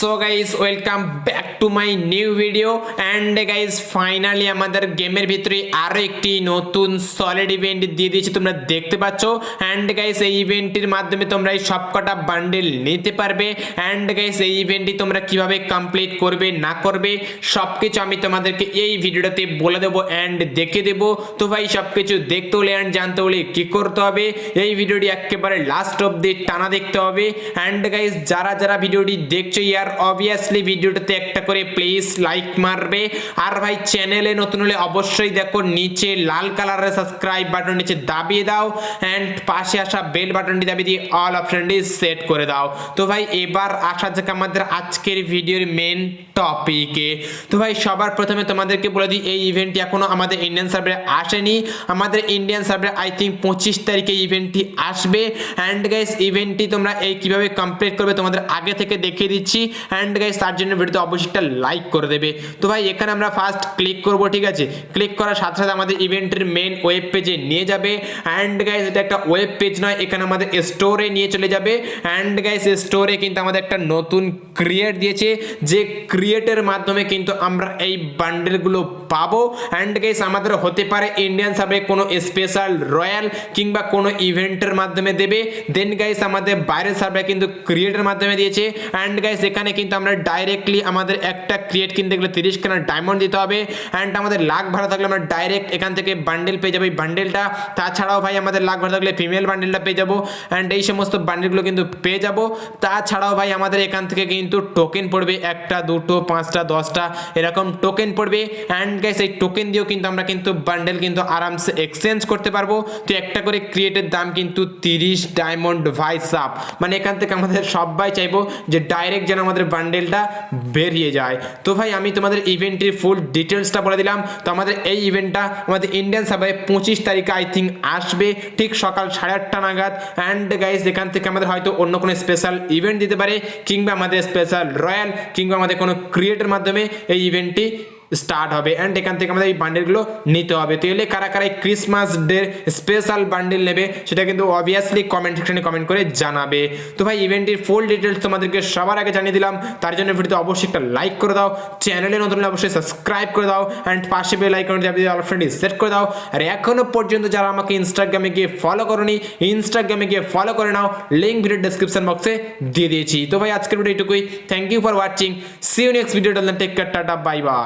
So guys welcome back to my new video and guys finally আমাদের গেমের ভিতরে আরও একটি নতুন সলিড ইভেন্ট দিয়ে দিয়েছি, তোমরা দেখতে পাচ্ছ। অ্যান্ড গাইস এই ইভেন্টের মাধ্যমে তোমরা এই সবকটা বান্ডেল নিতে পারবে। অ্যান্ড গাইস এই ইভেন্টটি তোমরা কীভাবে কমপ্লিট করবে, না করবে সব কিছু আমি তোমাদেরকে এই ভিডিওটাতে বলে দেবো অ্যান্ড দেখে দেবো। তো ভাই সব কিছু দেখতে হলে অ্যান্ড জানতে হলে কী করতে হবে, এই ভিডিওটি একেবারে লাস্ট অব্দি টানা দেখতে হবে। অ্যান্ড গাইস যারা যারা ভিডিওটি দেখছ, ইয়ার অবভিয়াসলি ভিডিওটাতে একটা করে প্লিজ লাইক মারবে। আর ভাই চ্যানেলে নতুন হলে অবশ্যই দেখো, নিচে লাল কালারের সাবস্ক্রাইব বাটন নিচে দাবিয়ে দাও অ্যান্ড পাশে আসা বেল বাটনটি দাবিয়ে দিয়ে অল অপশনটি সেট করে দাও। তো ভাই, এবার আসা যাক আমাদের আজকের ভিডিওর মেন টপিকে তো ভাই, সবার প্রথমে তোমাদেরকে বলে দিই, এই ইভেন্টটি এখনও আমাদের ইন্ডিয়ান সার্ভারে আসেনি। আমাদের ইন্ডিয়ান সার্ভারে আই থিঙ্ক পঁচিশ তারিখে ইভেন্টটি আসবে। অ্যান্ড গাইস ইভেন্টটি তোমরা এই কীভাবে কমপ্লিট করবে তোমাদের আগে থেকে দেখিয়ে দিচ্ছি। অ্যান্ড গাইস তার জন্য ভিডিওতে অবশ্যই একটা লাইক করে দেবে। তো ভাই, এখানে আমরা ফার্স্ট ক্লিক করব, ঠিক আছে? ক্লিক করার সাথে সাথে আমাদের ইভেন্টের মেন ওয়েব পেজে নিয়ে যাবে। অ্যান্ড গাইস এটা একটা ওয়েব পেজ নয়, এখানে আমাদের স্টোরে নিয়ে চলে যাবে। অ্যান্ড গাইস স্টোরে কিন্তু আমাদের একটা নতুন ক্রিয়েট দিয়েছে। যে ক্রিয়েটের মাধ্যমে কিন্তু আমরা এই বান্ডেলগুলো পাবো। অ্যান্ড গাইস আমাদের হতে পারে ইন্ডিয়ান সাবে কোনো স্পেশাল রয়্যাল কিংবা কোনো ইভেন্টের মাধ্যমে দেবে। দেন গাইস আমাদের বাইরের সার্ভে কিন্তু ক্রিয়েটের মাধ্যমে দিয়েছে। অ্যান্ড গাইস এখানে কিন্তু আমরা ডাইরেক্টলি আমাদের একটা ক্রিয়েট কিনতে গেলে তিরিশ খানা ডায়মন্ড দিতে হবে। অ্যান্ড আমাদের লাখ ভাড়া থাকলে আমরা ডাইরেক্ট এখান থেকে বান্ডেল পেয়ে যাব এই বান্ডেলটা তাছাড়াও ভাই, আমাদের লাখ ভাড়া থাকলে ফিমেল বান্ডেলটা পেয়ে যাব। অ্যান্ড এই সমস্ত বান্ডেলগুলো কিন্তু পেয়ে যাব। তাছাড়াও ভাই, আমাদের এখান থেকে কিন্তু টোকেন পড়বে একটা, দুটো, পাঁচটা, দশটা, এরকম টোকেন পড়বে। অ্যান্ড গাইস এই টোকেন দিয়েও কিন্তু আমরা কিন্তু বান্ডেল কিন্তু আরামসে এক্সচেঞ্জ করতে পারব। তো একটা করে ক্রিয়েটের দাম কিন্তু তিরিশ ডায়মন্ড ভাই সাপ মানে এখান থেকে আমাদের সবাই চাইব যে ডাইরেক্ট যেন আমাদের বান্ডেলটা বেরিয়ে যায়। তো ভাই, আমি তোমাদের ইভেন্টের ফুল ডিটেলসটা বলে দিলাম। তো আমাদের এই ইভেন্টটা আমাদের ইন্ডিয়ান সাবাই পঁচিশ তারিখে আই থিঙ্ক আসবে, ঠিক সকাল সাড়ে আটটা নাগাদ। অ্যান্ড গাইজ এখান থেকে আমাদের হয়তো অন্য কোনো স্পেশাল ইভেন্ট দিতে পারে, কিংবা আমাদের স্পেশাল রয়্যাল কিংবা আমাদের কোনো ক্রিয়েটের মাধ্যমে এই ইভেন্টটি স্টার্ট হবে। অ্যান্ড এখান থেকে আমাদের এই বান্ডেলগুলো নিতে হবে। তো এলে কারা কারা ক্রিসমাস ডে স্পেশাল বান্ডেল নেবে, সেটা কিন্তু অবভিয়াসলি কমেন্ট সেকশনে কমেন্ট করে জানাবে। তো ভাই ইভেন্টের ফুল ডিটেলস তোমাদেরকে সবার আগে জানিয়ে দিলাম। তার জন্য ভিডিওতে অবশ্যই একটা লাইক করে দাও। চ্যানেলে নতুন অবশ্যই সাবস্ক্রাইব করে দাও। অ্যান্ড পাশে বেল আইকনটি যাবে অপশনটি সেট করে দাও। আর এখনও পর্যন্ত যারা আমাকে ইনস্টাগ্রামে গিয়ে ফলো করনি ইনস্টাগ্রামে গিয়ে ফলো করে নাও। লিঙ্ক ভিডিও ডেসক্রিপশন বক্সে দিয়ে দিয়েছি। তো ভাই, আজকের ভিডিও এটুকুই thank you for watching see you next video take care tata bye bye